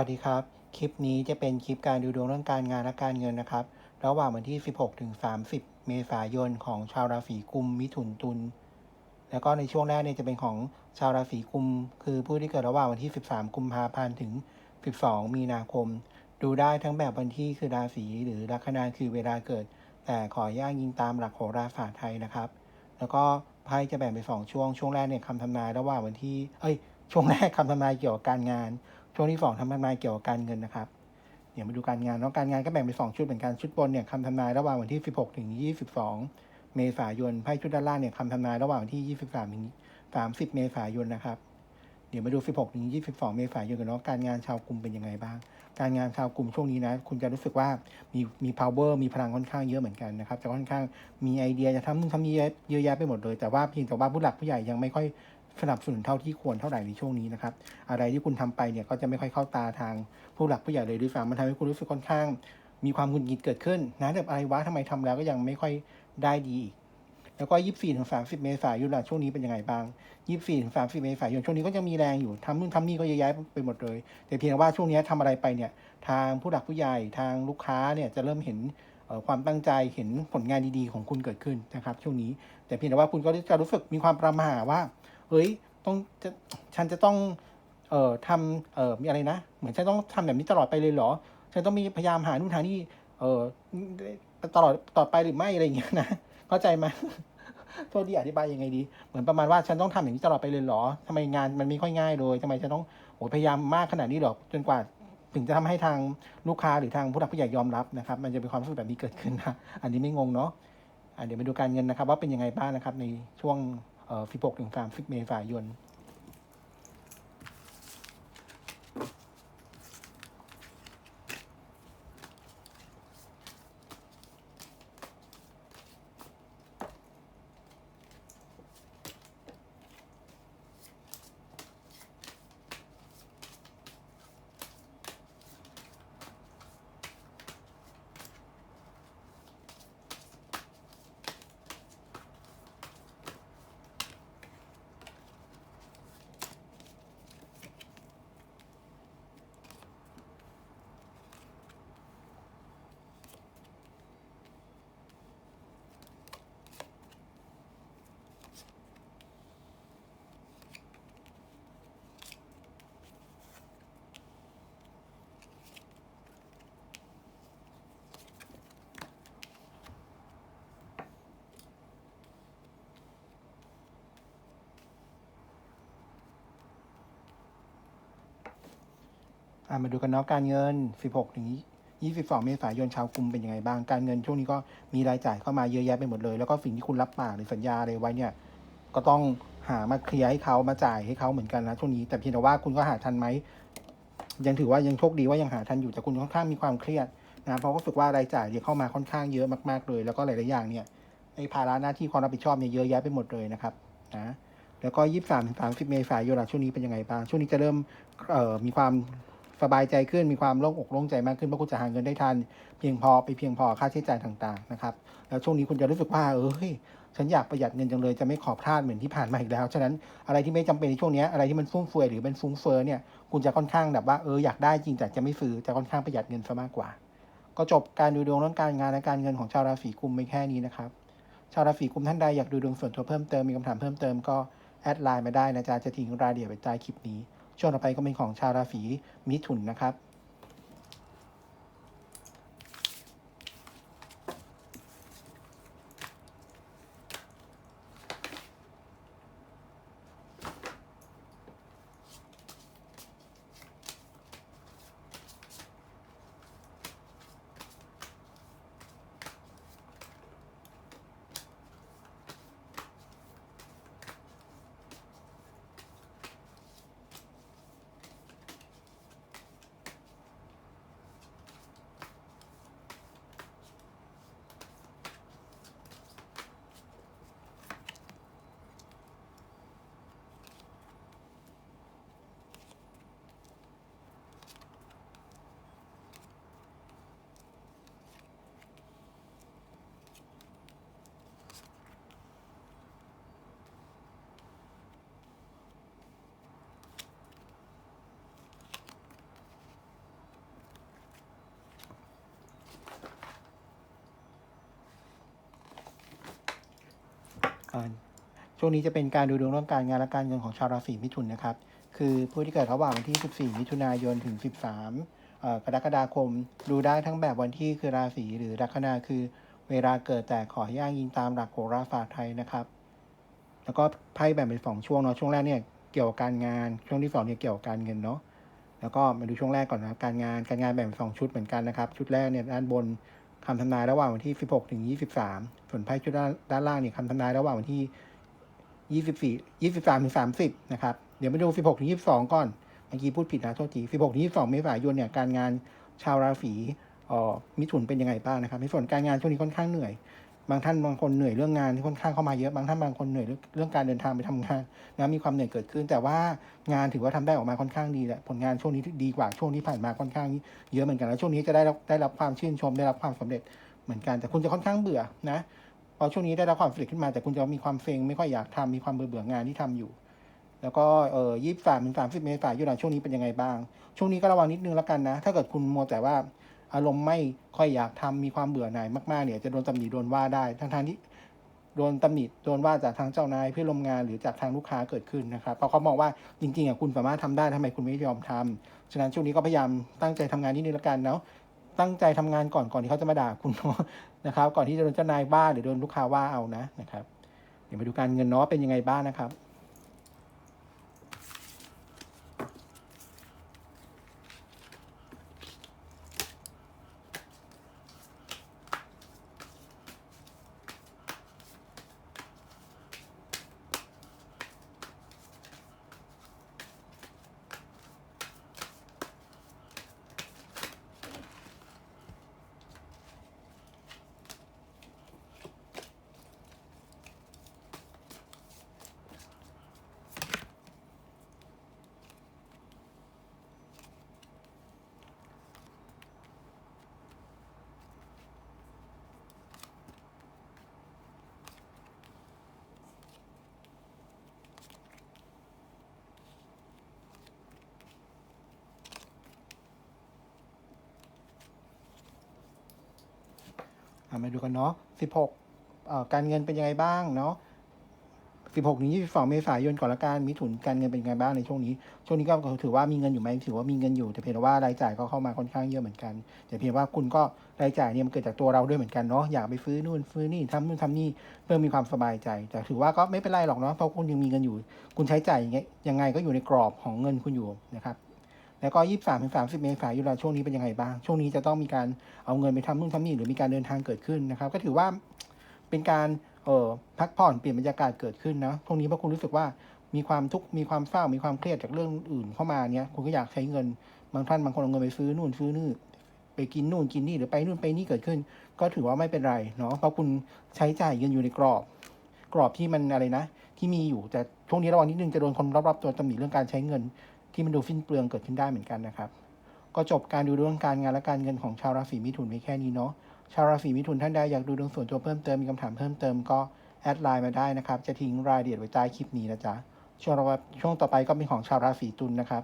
วัสดีครับ คลิปนี้จะเป็นคลิปการดูดวงเรื่องการงานและการเงินนะครับ ระหว่างวันที่ 16ถึง30 เมษายนของชาวราศีกุม มิถุนตุล แล้วก็ในช่วงแรกเนี่ยจะเป็นของชาวราศีกุม คือผู้ที่เกิดระหว่างวันที่ 13 กุมภาพันธ์ถึง 12 มีนาคม ดูได้ทั้งแบบวันที่คือราศีหรือลัคนาคือเวลาเกิด แต่ขออนุญาตยิงตามหลักโหราศาสตร์ไทยนะครับ แล้วก็ไพ่จะแบ่งเป็นสองช่วง ช่วงแรกเนี่ยคำทำนายระหว่างวันที่ เอ้ย ช่วงแรกคำทำนายเกี่ยวกับการงาน ช่วงที่สองทำทำนายเกี่ยวกับการเงินนะครับเดี๋ยวมาดูการงานเนาะการงานก็แบ่งเป็นสองชุดเหมือนกันชุดบนเนี่ยคำทำนายระหว่างวันที่ 16 ถึง 22 เมษายนไพ่ชุดด้านล่างเนี่ยคำทำนายระหว่างวันที่ 23 ถึง 30 เมษายนนะครับ เดี๋ยวมาดู 16 ถึง 22 เมษายนกันเนาะการงานชาวกลุ่มเป็นยังไงบ้าง การงานชาวกลุ่มช่วงนี้นะคุณจะรู้สึกว่ามีมี power มีพลังค่อนข้างเยอะเหมือนกันนะครับจะค่อนข้างมีไอเดียจะทำนู่นทำนี่เยอะเยอะแยะไปหมดเลย แต่ว่าเพียงแต่ว่าผู้หลักผู้ใหญ่ยังไม่ค่อย สนับสนุนเท่าที่ควรเท่าไหร่ในช่วงนี้นะครับ อะไรที่คุณทำไปเนี่ยก็จะไม่ค่อยเข้าตาทางผู้หลักผู้ใหญ่เลยด้วยซ้ำมันทำให้คุณรู้สึกค่อนข้าง มีความหงุดหงิดเกิดขึ้นนะแบบอะไรวะทำไมทำแล้วก็ยังไม่ค่อยได้ดีอีกแล้วก็24ถึง30เมษายนล่ะช่วงนี้เป็นยังไงบ้าง24ถึง30เมษายนช่วงนี้ก็ยังมีแรงอยู่ทำนู่นทำนี่ก็เยอะแยะไปหมดเลย แต่เพียงแต่ว่าช่วงนี้ทำอะไรไปเนี่ย ทางผู้หลักผู้ใหญ่ทางลูกค้าเนี่ยจะเริ่มเห็นความตั้งใจเห็นผลงานดีๆของคุณเกิดขึ้นนะครับ ช่วงนี้แต่เพียงแต่ว่าคุณก็จะรู้สึกมีความประหม่าว่า เฮ้ยต้องจะฉันจะต้องเอ่อทำเอ่อมีอะไรนะ เหมือนฉันต้องทำแบบนี้ตลอดไปเลยเหรอ ฉันต้องมีพยายามหานู่นหานี่เอ่อตลอดต่อไปหรือไม่อะไรอย่างเงี้ยนะเข้าใจไหมโทษดีอธิบายยังไงดี เหมือนประมาณว่าฉันต้องทำอย่างนี้ตลอดไปเลยเหรอทำไมงานมันไม่ค่อยง่ายเลยทำไมฉันต้องโอ้ยพยายามมากขนาดนี้หรอจนกว่าถึงจะทำให้ทางลูกค้าหรือทางผู้หลักผู้ใหญ่ยอมรับนะครับ มันจะเป็นความรู้สึกแบบนี้เกิดขึ้นนะ อันนี้ไม่งงเนาะอะเดี๋ยวมาดูการเงินนะครับ ว่าเป็นยังไงบ้างนะครับในช่วง เอ่อ16ถึง30 เมษายน อะมาดูกันเนาะการเงิน 16 ถึง 22 เมษายนชาวกลุ่มเป็นยังไงบ้าง การเงินช่วงนี้ก็มีรายจ่ายเข้ามาเยอะแยะไปหมดเลย แล้วก็สิ่งที่คุณรับปากหรือสัญญาอะไรไว้เนี่ย ก็ต้องหามาเคลียร์ให้เขามาจ่ายให้เขาเหมือนกันนะช่วงนี้ แต่เพียงแต่ว่าคุณก็หาทันไหม ยังถือว่ายังโชคดีว่ายังหาทันอยู่ แต่คุณค่อนข้างมีความเครียดนะ เพราะรู้สึกว่ารายจ่ายเนี่ยเข้ามาค่อนข้างเยอะมากๆเลย แล้วก็หลายๆอย่างเนี่ย ไอ้ภาระหน้าที่ความรับผิดชอบเนี่ยเยอะแยะไปหมดเลยนะครับ นะแล้วก็ 23 ถึง 30 เมษายนล่ะช่วงนี้เป็นยังไงบ้าง ช่วงนี้จะเริ่มเมีความ สบายใจขึ้นมีความโล่งอกโล่งใจมากขึ้นเพราะคุณจะหาเงินได้ทัน เพียงพอไปเพียงพอค่าใช้จ่ายต่างๆนะครับแล้วช่วงนี้คุณจะรู้สึกว่าเออเฮ้ยฉันอยากประหยัดเงินจังเลยจะไม่ขอพลาดเหมือนที่ผ่านมาอีกแล้วฉะนั้นอะไรที่ไม่จำเป็นในช่วงนี้อะไรที่มันฟุ่มเฟือยหรือเป็นฟุ้งเฟ้อเนี่ยคุณจะค่อนข้างแบบว่าเอออยากได้จริงแต่จะไม่ซื้อจะค่อนข้างประหยัดเงินซะมากกว่า ก็จบการดูดวงเรื่องการงานและการเงินของชาวราศีกุมไปแค่นี้นะครับชาวราศีกุมท่านใดอยากดูดวงส่วนตัวเพิ่มเติมมีคำถามเพิ่มเติมก็แอดไลน์มาได้นะจ๊ะจะทิ้งรายละเอียดไว้ใต้คลิปนี้ ช่วงต่อไปก็เป็นของชาวราศีมิถุนนะครับ ช่วงนี้จะเป็นการดูดวงเรื่องการงานและการเงินของชาวราศีมิถุนนะครับ คือผู้ที่เกิดระหว่างวันที่ 14 มิถุนายนถึง 13 กรกฎาคม ดูได้ทั้งแบบวันที่คือราศีหรือลัคนาคือเวลาเกิดแต่ขอให้อ้างยิงตามหลักโหราศาสตร์ไทยนะครับ แล้วก็ไพ่แบ่งเป็นสองช่วงเนาะช่วงแรกเนี่ยเกี่ยวกับการงาน ช่วงที่สองเนี่ยเกี่ยวกับการเงินเนาะแล้วก็มาดูช่วงแรกก่อนนะการงานการงานแบ่งเป็นสองชุดเหมือนกันนะครับ ชุดแรกเนี่ยด้านบนคำทำนายระหว่างวันที่ 16 ถึง 23 ส่วนไพ่ชุดด้านล่างเนี่ยคำทำนายระหว่างวันที่24 23ถึง30นะครับ เดี๋ยวมาดู16ถึง22ก่อน เมื่อกี้พูดผิดนะโทษที16ถึง22เมษายนเนี่ยการงานชาวราศีออมิถุนเป็นยังไงบ้างนะครับในส่วนการงานช่วงนี้ค่อนข้างเหนื่อย บางท่านบางคนเหนื่อยเรื่องงานที่ค่อนข้างเข้ามาเยอะ บางท่านบางคนเหนื่อยเรื่องการเดินทางไปทำงานนะมีความเหนื่อยเกิดขึ้น แต่ว่างานถือว่าทำได้ออกมาค่อนข้างดีแหละ ผลงานช่วงนี้ดีกว่าช่วงที่ผ่านมาค่อนข้างเยอะเหมือนกัน แล้วช่วงนี้จะได้ได้รับความชื่นชมได้รับความสำเร็จเหมือนกัน แต่คุณจะค่อนข้างเบื่อนะ พอช่วงนี้ได้รับความสำเร็จขึ้นมาแต่คุณจะมีความเซ็งไม่ค่อยอยากทำมีความเบื่อเบื่องานที่ทำอยู่ แล้วก็เอ่อยี่สามถึงสามสิบเมษายนช่วงนี้เป็นยังไงบ้าง ช่วงนี้ก็ระวังนิดนึงแล้วกันนะ ถ้าเกิดคุณมัวแต่ว่าอารมณ์ไม่ค่อยอยากทำมีความเบื่อหน่ายมากๆเนี่ยจะโดนตำหนิโดนว่าได้ทั้งทางที่โดนตำหนิโดนว่าจากทางเจ้านายเพื่อนร่วมงานหรือจากทางลูกค้าเกิดขึ้นนะครับเพราะเขามองว่าจริงๆอะคุณสามารถทำได้ทำไมคุณไม่ยอมทำฉะนั้นช่วงนี้ก็พยายามตั้งใจทำงานนิดนึงแล้วกันเนาะ ตั้งใจทำงานก่อนก่อนที่เขาจะมาด่าคุณเนาะนะครับ ก่อนที่จะโดนเจ้านายว่าหรือโดนลูกค้าว่าเอานะนะครับ เดี๋ยวมาดูการเงินเนาะเป็นยังไงบ้างนะครับ มาดูกันเนาะ16เอ่อการเงินเป็นยังไงบ้างเนาะ16ถึง22เมษายนก่อนละกันมิถุนการเงินเป็นยังไงบ้างในช่วงนี้ ช่วงนี้ก็ถือว่ามีเงินอยู่ไหมถือว่ามีเงินอยู่แต่เพียงแต่ว่ารายจ่ายก็เข้ามาค่อนข้างเยอะเหมือนกัน แต่เพียงว่าคุณก็รายจ่ายเนี่ยมันเกิดจากตัวเราด้วยเหมือนกันเนาะอยากไปซื้อนู่นซื้อนี่ทำนู่นทำนี่เพื่อมีความสบายใจ แต่ถือว่าก็ไม่เป็นไรหรอกเนาะเพราะคุณยังมีเงินอยู่ คุณใช้จ่ายยังไงยังไงก็อยู่ในกรอบของเงินคุณอยู่นะครับ แล้วก็23ถึง30เมษายนช่วงนี้เป็นยังไงบ้าง ช่วงนี้จะต้องมีการเอาเงินไปทำนู่นทำนี่หรือมีการเดินทางเกิดขึ้นนะครับ ก็ถือว่าเป็นการเออพักผ่อนเปลี่ยนบรรยากาศเกิดขึ้นนะตรงนี้เพราะคุณรู้สึกว่ามีความทุกข์มีความเศร้ามีความเครียดจากเรื่องอื่นเข้ามาเนี้ยคุณก็อยากใช้เงินบางท่านบางคนเอาเงินไปซื้อนู่นซื้อนี่ไปกินนู่นกินนี่หรือไปนู่นไปนี่เกิดขึ้น ก็ถือว่าไม่เป็นไรเนาะเพราะคุณใช้จ่ายเงินอยู่ในกรอบ กรอบที่มันอะไรนะ ที่มีอยู่แต่ช่วงนี้ระวังนิดนึงจะโดนคนรอบๆตัวตำหนิเรื่องการใช้เงิน ที่มันดูฟิ้นเปลืองเกิดขึ้นได้เหมือนกันนะครับ ก็จบการดูดวงการงานและการเงินของชาวราศีมิถุนไว้แค่นี้เนาะชาวราศีมิถุนท่านใดอยากดูดวงส่วนตัวเพิ่มเติมมีคำถามเพิ่มเติมก็แอดไลน์มาได้นะครับ จะทิ้งรายละเอียดไว้ใต้คลิปนี้นะจ๊ะช่วงต่อไปช่วงต่อไปก็เป็นของชาวราศีตุลนะครับ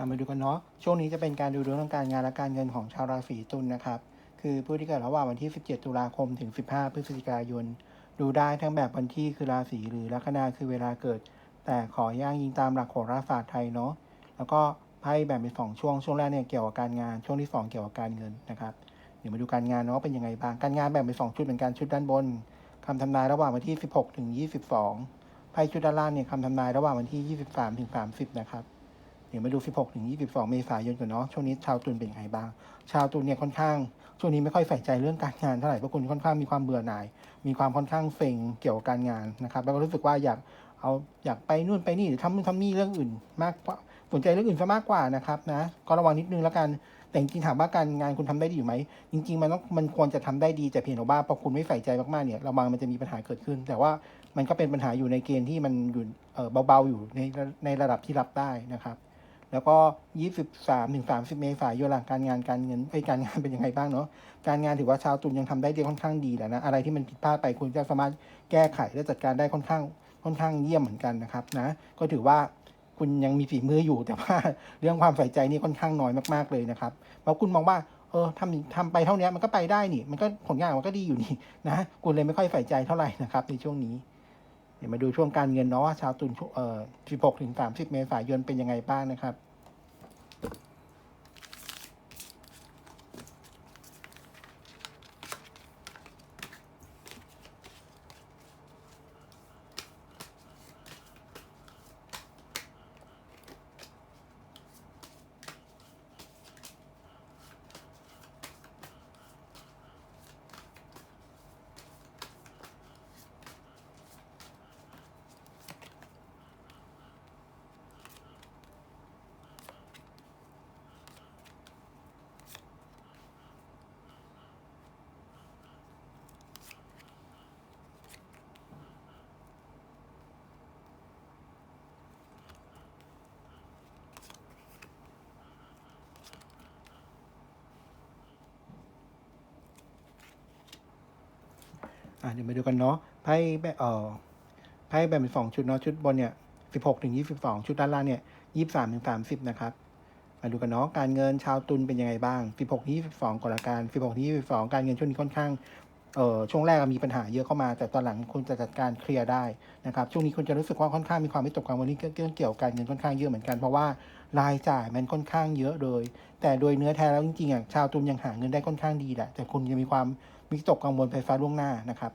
ามาดูกันเนาะช่วงนี้จะเป็นการดูดวงเรื่องการงานและการเงินของชาวราศีตุลนะครับ คือผู้ที่เกิดระหว่างวันที่ 17 ตุลาคมถึง 15 พฤศจิกายน ดูได้ทั้งแบบวันที่คือราศีหรือลัคนาคือเวลาเกิด แต่ขอย่างยิงตามหลักโหราศาสตร์ไทยเนาะแล้วก็ไพ่แบ่งเป็นสองช่วงช่วงแรกเนี่ยเกี่ยวกับการงานช่วงที่สองเกี่ยวกับการเงินนะครับเดี๋ยวมาดูการงานเนาะเป็นยังไงบ้างการงานแบ่งเป็นสองชุดเหมือนกันชุดด้านบนคำทำนายระหว่างวันที่ 16 ถึง 22ไพ่ชุดด้านล่างเนี่ยคำทำนายระหว่างวันที่ 23 ถึง 30 นะครับ เดี๋ยวมาดู 16 ถึง 22 เมษายนก่อนเนาะ ช่วงนี้ชาวตุลเป็นยังไงบ้าง ชาวตุลเนี่ยค่อนข้าง ช่วงนี้ไม่ค่อยใส่ใจเรื่องการงานเท่าไหร่ เพราะคุณค่อนข้างมีความเบื่อหน่าย มีความค่อนข้างเซ็งเกี่ยวกับการงานนะครับ แล้วก็รู้สึกว่าอยากเอาอยากไปนู่นไปนี่หรือทำนู่นทำนี่เรื่องอื่น มากกว่าสนใจเรื่องอื่นซะมากกว่านะครับนะ ก็ระวังนิดนึงแล้วกัน แต่จริงถามว่าการงานคุณทำได้ดีอยู่ไหม จริง ๆ มันต้องมันควรจะทำได้ดีแต่เพียงแต่ว่าพอคุณไม่ใส่ใจมากๆเนี่ยระวังมันจะมีปัญหาเกิดขึ้น แต่ว่ามันก็เป็นปัญหาอยู่ในเกณฑ์ที่มันอยู่เบาๆอยู่ในในระดับที่รับได้นะครับ แล้วก็ 23ถึง30 เมษายนหลังการงานการเงินไอการงานเป็นยังไงบ้างเนาะการงานถือว่าชาวตุลยังทำได้ดีค่อนข้างดีแหละนะอะไรที่มันผิดพลาดไปคุณจะสามารถแก้ไขและจัดการได้ค่อนข้างค่อนข้างเยี่ยมเหมือนกันนะครับนะก็ถือว่าคุณยังมีฝีมืออยู่แต่ว่าเรื่องความใส่ใจนี่ค่อนข้างน้อยมากๆเลยนะครับเพราะคุณมองว่าเออทำทำไปเท่านี้มันก็ไปได้นี่ มันก็ผลงานมันก็ดีอยู่นี่นะคุณเลยไม่ค่อยใส่ใจเท่าไหร่นะครับในช่วงนี้ เดี๋ยวมาดูช่วงการเงินเนาะว่าชาวตุลช่วงเอ่อ16ถึง30 เมษายนเป็นยังไงบ้างนะครับ อะเดี๋ยวมาดูกันเนาะไพ่แบเอ่อไพ่แบ่งเป็นสองชุดเนาะชุดบนเนี่ยสิบหกถึงยี่สิบสองชุดด้านล่างเนี่ยยี่สิบสามถึงสามสิบนะครับมาดูกันเนาะการเงินชาวตุลเป็นยังไงบ้างสิบหกยี่สิบสองก่อนละกันสิบหกยี่สิบสองการเงินช่วงนี้ค่อนข้างเอ่อช่วงแรกมีปัญหาเยอะเข้ามา แต่ตอนหลังคุณจะจัดการเคลียร์ได้นะครับช่วงนี้คุณจะรู้สึกว่าค่อนข้างมีความไม่ตกกังวลเรื่องเกี่ยวกับการเงินค่อนข้างเยอะเหมือนกันเพราะว่ารายจ่ายมันค่อนข้างเยอะเลย แต่โดยเนื้อแท้แล้วจริงๆอะชาวตุลยังหาเงินได้ค่อนข้างดีแหละแต่คุณยังมีความ มีตกกังวลไฟฟ้าล่วงหน้านะครับ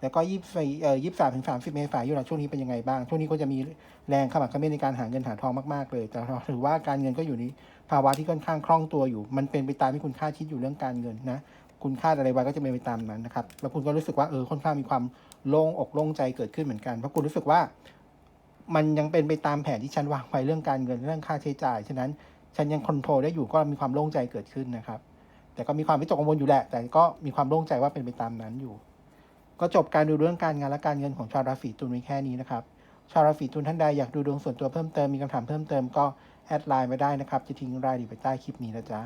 แล้วก็ยี่สิบเอ่อยี่สามถึงสามสิบเมษายนช่วงนี้เป็นยังไงบ้าง ช่วงนี้ก็จะมีแรงขมักเขม้นในการหาเงินหาทองมากๆเลย แต่ถือว่าการเงินก็อยู่ในภาวะที่ค่อนข้างคล่องตัวอยู่ มันเป็นไปตามที่คุณคาดคิดอยู่เรื่องการเงินนะ คุณคาดอะไรไว้ก็จะเป็นไปตามนั้นนะครับ แล้วคุณก็รู้สึกว่าเออค่อนข้างมีความโล่งอกโล่งใจเกิดขึ้นเหมือนกัน เพราะคุณรู้สึกว่ามันยังเป็นไปตามแผนที่ฉันวางไว้เรื่องการเงินเรื่องค่าใช้จ่าย ฉะนั้นฉันยังคอนโทรลได้อยู่ก็มีความโล่งใจเกิดขึ้นนะครับ แต่ก็มีความวิตกกังวลอยู่แหละ แต่ก็มีความโล่งใจว่าเป็นไปตามนั้นอยู่ ก็จบการดูเรื่องการงานและการเงินของชาวราศีตุลไว้แค่นี้นะครับ ชาวราศีตุลท่านใดอยากดูดวงส่วนตัวเพิ่มเติมมีคำถามเพิ่มเติมก็แอดไลน์มาได้นะครับ จะทิ้งรายละเอียดไปใต้คลิปนี้นะจ๊ะ